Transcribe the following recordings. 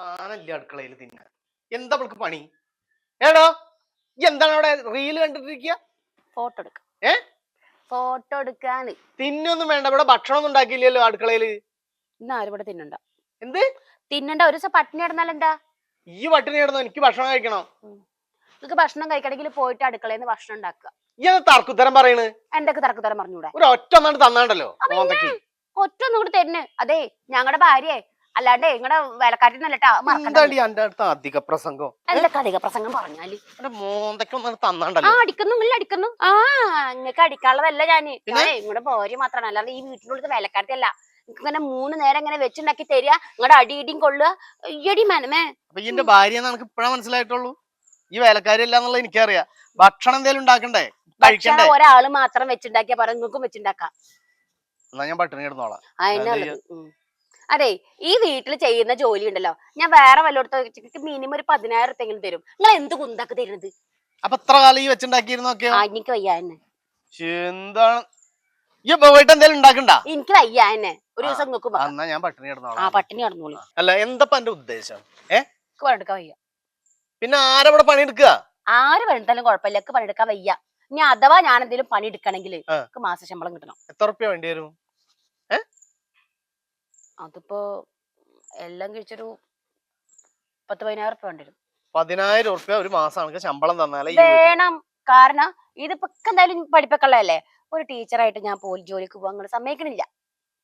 സാധനമില്ല അടുക്കളയിൽ തിന്നാൻ. എന്താ അവൾക്ക് പണി? ഏടാ എന്താണ് അവിടെ റീൽ കണ്ടിട്ടിരിക്കുക? ഫോട്ടോ എടുക്കാം. ഏ? ഫോട്ടോ എടുക്കാന് തിന്നൊന്നും വേണ്ട ഇവിടെ ഭക്ഷണം ഉണ്ടാക്കിയില്ലല്ലോ അടുക്കളയിൽ ഇന്ന് ആരും ഇവിടെ തിന്നണ്ട. എന്ത്? തിന്നണ്ട ഒരു ദിവസം പട്ടിണി കിടന്നാൽ എന്താ ഈ പട്ടിണി കിടന്നു എനിക്ക് ഭക്ഷണം കഴിക്കണം? നിങ്ങൾക്ക് ഭക്ഷണം കഴിക്കണമെങ്കിൽ പോയിട്ട് അടുക്കളയിൽ നിന്ന് ഭക്ഷണം ഉണ്ടാക്കുക. ഈ തർക്കുത്തരം പറയണ്? എന്തൊക്കെ തർക്കുത്തരം പറഞ്ഞൂടെ ഒരു ഒറ്റ ഒന്നാണ്ട് തന്നാണ്ടല്ലോ ഒറ്റ ഒന്നും കൂടി തരുന്നു അതെ ഞങ്ങളുടെ ഭാര്യയെ അല്ലാണ്ട് നിങ്ങളുടെ വേലക്കാരി നല്ലട്ടാ എന്താടി എന്റെ അടുത്ത് അധിക പ്രസംഗം. എന്തൊക്കെ അധിക പ്രസംഗം പറഞ്ഞാൽ. എന്റെ ആ തന്നാണ്ടല്ലോ. അടിക്കുന്നു നിങ്ങൾ അടിക്കുന്നു. ആ നിങ്ങൾക്ക് അടിക്കാനുള്ളതല്ല ഞാൻ. ഇങ്ങടെ നിങ്ങളുടെ ഭാര്യ മാത്രമാണ് അല്ലാതെ ഈ വീട്ടിനുള്ളത് വേലക്കാരത്തി അല്ല ഇങ്ങനെ മൂന്ന് നേരം ഇങ്ങനെ വെച്ചുണ്ടാക്കി തരിക നിങ്ങളുടെ അടിയിടിയും കൊള്ളുക. ഈയടി മനമേ അപ്പൊ ഭാര്യ എനിക്ക് ഇപ്പഴാ മനസ്സിലായിട്ടുള്ളൂ. ഈ വേലക്കാരി അല്ല എന്നുള്ളത് എനിക്കറിയാം. ഭക്ഷണം എന്തേലും ഉണ്ടാക്കണ്ടേ? ഭക്ഷണം ഒരാൾ മാത്രം വെച്ചുണ്ടാക്കിയാ പറ നിങ്ങൾക്കും വെച്ചുണ്ടാക്കാം. എന്നാ ഞാൻ പട്ടിണി കിടന്നോളാം അതെ. ഈ വീട്ടിൽ ചെയ്യുന്ന ജോലി ഉണ്ടല്ലോ. ഞാൻ വേറെ വല്ലോടത്ത് മിനിമം ഒരു പതിനായിരം ഉറുപ്പെങ്കിലും തരും. നിങ്ങൾ എന്ത് കുന്താക്കി തരുന്നത്? അപ്പൊ എത്ര കാലം ഈ വെച്ചുണ്ടാക്കിയിരുന്നൊക്കെയോ ആ എനിക്ക് വയ്യ എന്നെ. എന്താണ്? ഈ പോയിട്ട് എന്തേലും ഉണ്ടാക്കണ്ട? എനിക്ക് വയ്യ എന്നെ. ഒരു ദിവസം നിങ്ങൾക്ക് ആ, എന്നാ ഞാൻ പട്ടിണി ആ കിടന്നോളാം പട്ടിണി കടന്നോളി. അല്ല എന്താ എന്റെ ഉദ്ദേശം? എനിക്ക് പണിയെടുക്കാൻ വയ്യ. പിന്നെ ആരവിടെ പണിയെടുക്കുക ആര് പണിയെടുത്താലും കുഴപ്പമില്ല. എനിക്ക് പണിയെടുക്കാൻ വയ്യ. ഇനി അഥവാ ഞാൻ എന്തെങ്കിലും പണി എടുക്കണമെങ്കിൽ ആ. എനിക്ക് മാസ ശമ്പളം കിട്ടണം. എത്ര റുപ്യ വേണ്ടി വരും? അതിപ്പോ എല്ലാം കഴിച്ചൊരു പത്ത് പതിനായിരം ഉറുപ്പ വേണ്ടി വരും പതിനായിരം ഉറുപ്പ്യ ഒരു മാസം ശമ്പളം തന്നാലേ ഈ വീട്ടിൽ- വേണം. കാരണം ഇതിപ്പോ ഒക്കെ എന്തായാലും പഠിപ്പിക്കള്ളതല്ലേ? ഒരു ടീച്ചറായിട്ട് ഞാൻ പോയി ജോലിക്ക് പോകാൻ നിങ്ങൾ സമ്മതിക്കണില്ല.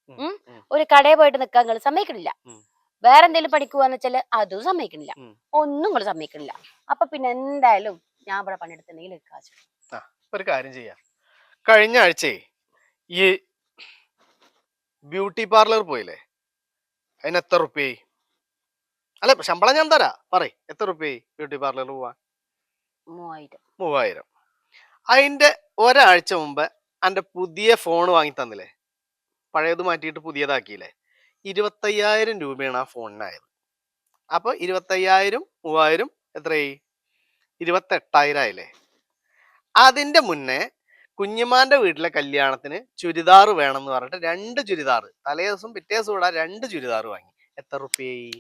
ഉം, ഉം? ഉം. ഒരു കടയിൽ പോയിട്ട് നിൽക്കാൻ നിങ്ങൾ സമ്മതിക്കണില്ല. ഉം. വേറെ എന്തെങ്കിലും പഠിക്കുവാന്ന് വെച്ചാൽ അതും സമ്മതിക്കണില്ല. ഉം. ഒന്നും നിങ്ങൾ സമ്മതിക്കണില്ല. അപ്പൊ പിന്നെ എന്തായാലും ഞാൻ ഇവിടെ പണിയെടുത്തിട്ടുണ്ടെങ്കിൽ കാശ് ഒരു കാര്യം ചെയ്യാം. കഴിഞ്ഞ ആഴ്ചയെ ഈ ബ്യൂട്ടി പാർലർ പോയില്ലേ? അതിന് എത്ര റുപ്യായി അല്ല ശമ്പളം ഞാൻ തരാ. പറയ് എത്ര റുപ്യായി ബ്യൂട്ടി പാർലറിൽ പോവാൻ? മൂവായിരം. മൂവായിരം. അതിന്റെ ഒരാഴ്ച മുമ്പ് എന്റെ പുതിയ ഫോൺ വാങ്ങി തന്നില്ലേ? പഴയത് മാറ്റിയിട്ട് പുതിയതാക്കിയില്ലേ? ഇരുപത്തയ്യായിരം രൂപയാണ് ആ ഫോണിനായത്. അപ്പോൾ ഇരുപത്തയ്യായിരം മൂവായിരം എത്രയായി? ഇരുപത്തെട്ടായിരം ആയില്ലേ? അതിന്റെ മുന്നേ കുഞ്ഞുമാന്റെ വീട്ടിലെ കല്യാണത്തിന് ചുരിദാർ വേണം എന്ന് പറഞ്ഞിട്ട് രണ്ട് ചുരിദാർ തലേ ദിവസം പിറ്റേ ദിവസം കൂടെ രണ്ട് ചുരിദാർ വാങ്ങി. എത്ര റുപ്യായി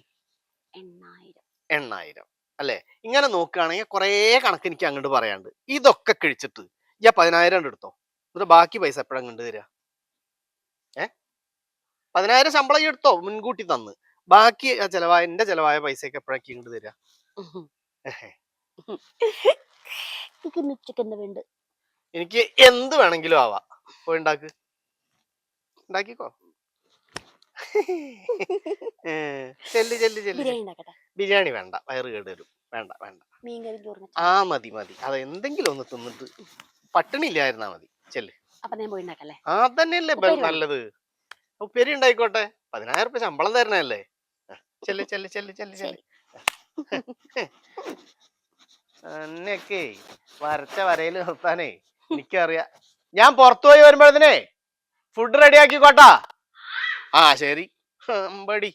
എണ്ണായിരം. അല്ലെ? ഇങ്ങനെ നോക്കുകയാണെങ്കിൽ കുറേ കണക്ക് എനിക്ക് അങ്ങോട്ട് പറയാണ്ട് ഇതൊക്കെ കഴിച്ചിട്ട് ഞാൻ പതിനായിരം എടുത്തോ? എന്നിട്ട് ബാക്കി പൈസ എപ്പോഴും കണ്ടു തരിക ഏ? പതിനായിരം ശമ്പളം എടുത്തോ? മുൻകൂട്ടി തന്ന്. ബാക്കി ചെലവായ എന്റെ ചെലവായ പൈസയൊക്കെ എപ്പോഴൊക്കെ ഇങ്ങോട്ട് തരിക എനിക്ക് എന്താ വേണമെങ്കിലും ആവാ. പോയി ഉണ്ടാക്ക്. ഉണ്ടാക്കിക്കോ. ചെല്ല് ചെല്ല് ചെല്ല്. ബിരിയാണി വേണ്ട. വയറ് കേട് വരും. വേണ്ട വേണ്ട. ആ മതി മതി. അത് എന്തെങ്കിലും ഒന്ന് തിന്നിട്ട് പട്ടിണി ഇല്ലായിരുന്നാ മതി. ചെല്ല്. ആ തന്നെയല്ലേ ബ- ഉപ്പേരി വേണം. നല്ലത്. ഉപ്പേരി ഉണ്ടായിക്കോട്ടെ. പതിനായിരം റുപ്യ ശമ്പളം തരണല്ലേ ചെല്ല് ചെല്ല് ചെല്ല് ചെല്ല് ചെല്ല്. എന്നൊക്കെ വരച്ച വരയിൽ നിർത്താനേ എനിക്കറിയാം. ഞാൻ പുറത്തു പോയി വരുമ്പോഴത്തേനെ ഫുഡ് റെഡി ആക്കിക്കോട്ടാ. ആ ശരി. അമ്പടി.